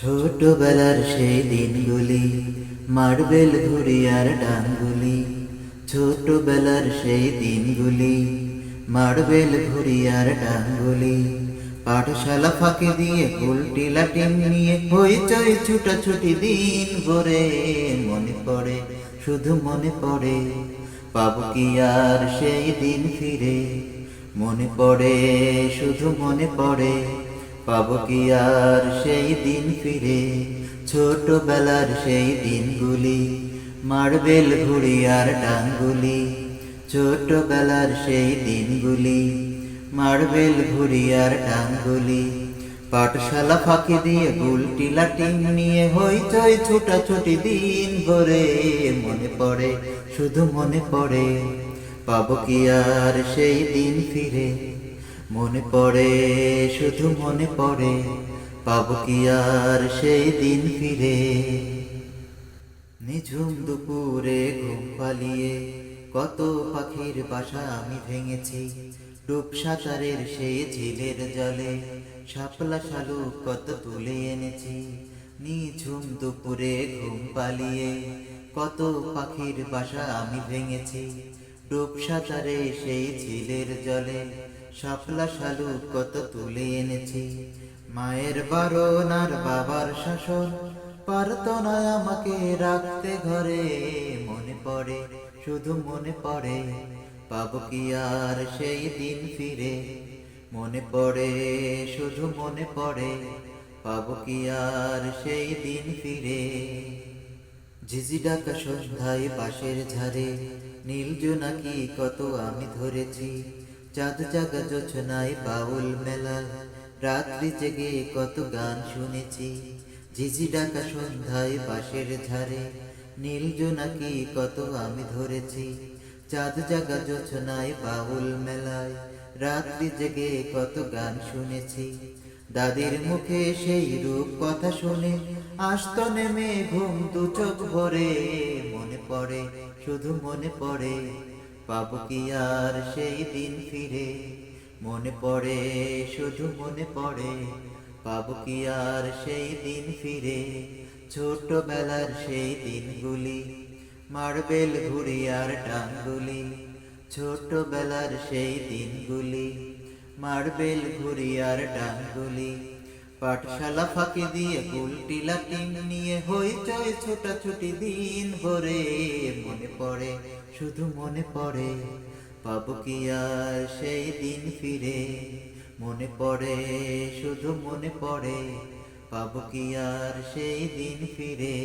ছোটবেলার সেই দিনগুলি, মার্বেল ঘুড়ি আর ডাঙ্গুলি। ছোটবেলার সেই দিনগুলি, মার্বেল ঘুড়ি আর ডাঙ্গুলি। পাঠশালা ফাঁকে দিয়ে উল্টি লাটিম নিয়ে হইচই ছুটাছুটি দিন ভরে মনে পড়ে, শুধু মনে পড়ে। পাবো কি আর সেই দিন ফিরে? মনে পড়ে, শুধু মনে পড়ে। পাবো কি আর সেই দিন ফিরে? ছোটবেলার সেই দিনগুলি মার্বেল ঘুড়ি আর ডাঙ্গুলি, ছোটবেলার সেই দিনগুলি মার্বেল ঘুড়ি আর ডাঙ্গুলি। পাঠশালা ফাঁকি দিয়ে গুলটি লাটিম নিয়ে হইচই ছোটাছুটি দিন ভরে, মনে পড়ে, শুধু মনে পড়ে, পাবো কি আর সেই দিন ফিরে? মনে পড়ে, শুধু মনে পড়ে, পাবো কি আর সেই দিন ফিরে? নিঝুম দুপুরে ঘুম পালিয়ে, কত পাখির বাসা আমি ভেঙেছি। ডুব সাঁতারের সেই ঝিলের জলে, শাপলা শালুক কত তুলে এনেছি। নিঝুম দুপুরে ঘুম পালিয়ে, কত পাখির বাসা আমি ভেঙেছি। ডুব সাঁতারে সেই ঝিলের জলে শাপলা শালুক কত তুলে এনেছি। মায়ের বারণ আর বাবার শাসন পারতো না আমাকে রাখতে ঘরে মনে পড়ে, শুধু মনে পড়ে, পাবো কি আর সেই দিন ফিরে। মনে পড়ে, শুধু মনে পড়ে, পাবো কি আর সেই দিন ফিরে। ঝিঝি ডাকা সন্ধ্যায় পাশের ঝাড়ে, নীল জোনাকি কত আমি ধরেছি। চাঁদ জাগা জোছনায় বাউল মেলা। রাত্রি জেগে কত গান শুনেছি। ঝিঝি ডাকা সন্ধ্যায় বাঁশের ঝাড়ে। নীল জোনাকি কত আমি ধরেছি। চাঁদ জাগা জোছনায় বাউল মেলায়। রাত্রি জেগে কত গান শুনেছি। দাদির মুখে সেই রূপ কথা শুনে আসতো নেমে ঘুম দু চোখ ভরে। মনে পড়ে, শুধু মনে পড়ে। পাবো কি আর সেই দিন ফিরে? মনে পড়ে, শুধু মনে পড়ে, পাবো কি আর সেই দিন ফিরে? ছোটবেলার সেই দিনগুলি, মার্বেল ঘুড়ি আর ডাঙ্গুলি ছোটবেলার সেই দিনগুলি, মার্বেল ঘুড়ি আর ডাঙ্গুলি পাঠশালা ফাঁকি দিয়ে গুলটি লাটিম নিয়ে হইচই ছোটাছুটি দিন ভরে। মনে পড়ে, শুধু মনে পড়ে, পাবো কি আর সেই দিন ফিরে। মনে পড়ে, শুধু মনে পড়ে, পাবো কি আর সেই দিন ফিরে।